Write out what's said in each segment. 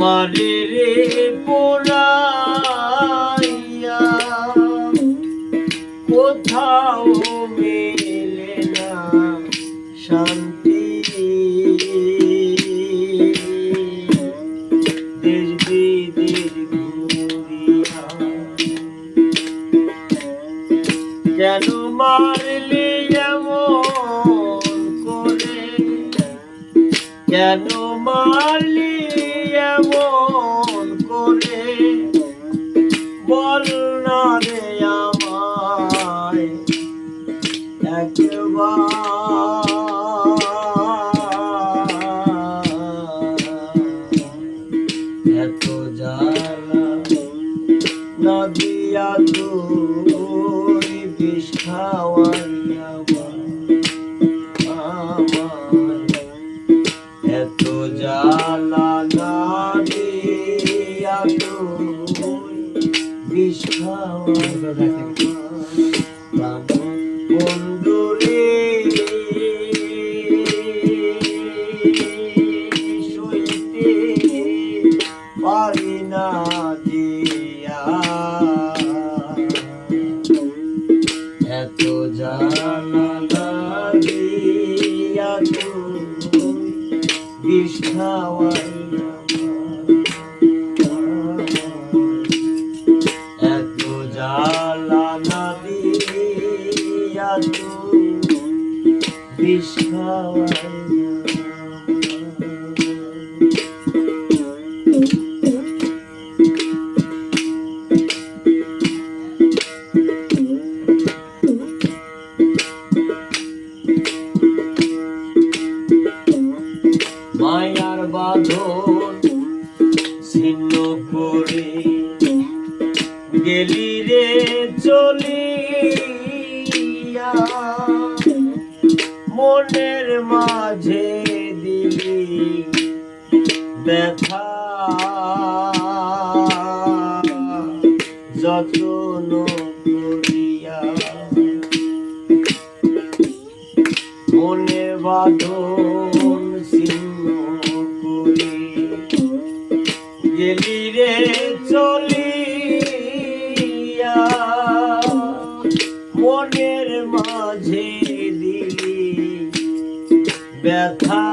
মারে রে পোড়াইয়া কোথাও মেলে না শান্তি দেশ বিদেশ ঘুরিয়া কেন মারলে এমন কেন মারলি এমন করে? বল না রে আমায় একবার। নদিয়া তুই বিষ খাওয়াইয়া না দিয়া এত জানা বিষ এত জ্বালা না দিয়া তুই বিষ খাওয়াইয়া মায়ার বাঁধন ছিন্ন করে গেলি রে চলিয়া। মনের মাঝে দিলি ব্যথা। যত্ন করিয়া মনে বাঁধন চলিয়া মনের মাঝে দিলি ব্যথা।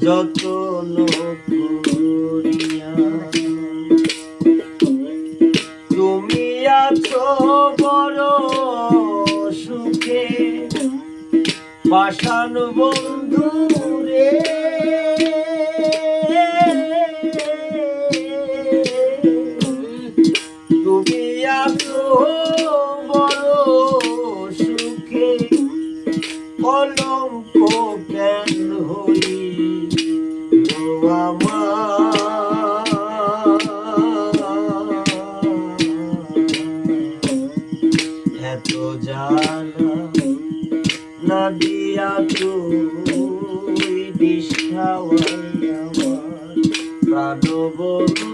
যতন করিয়া তুমি সুখে। পাষাণ বন্ধু রে বড় সুখে কলঙ্ক কেন হই এত জানা না দিয়া তুই বিষ প্রাণ বন্ধু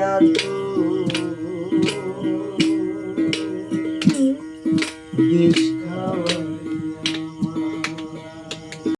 জ্বালা না দিয়া তুই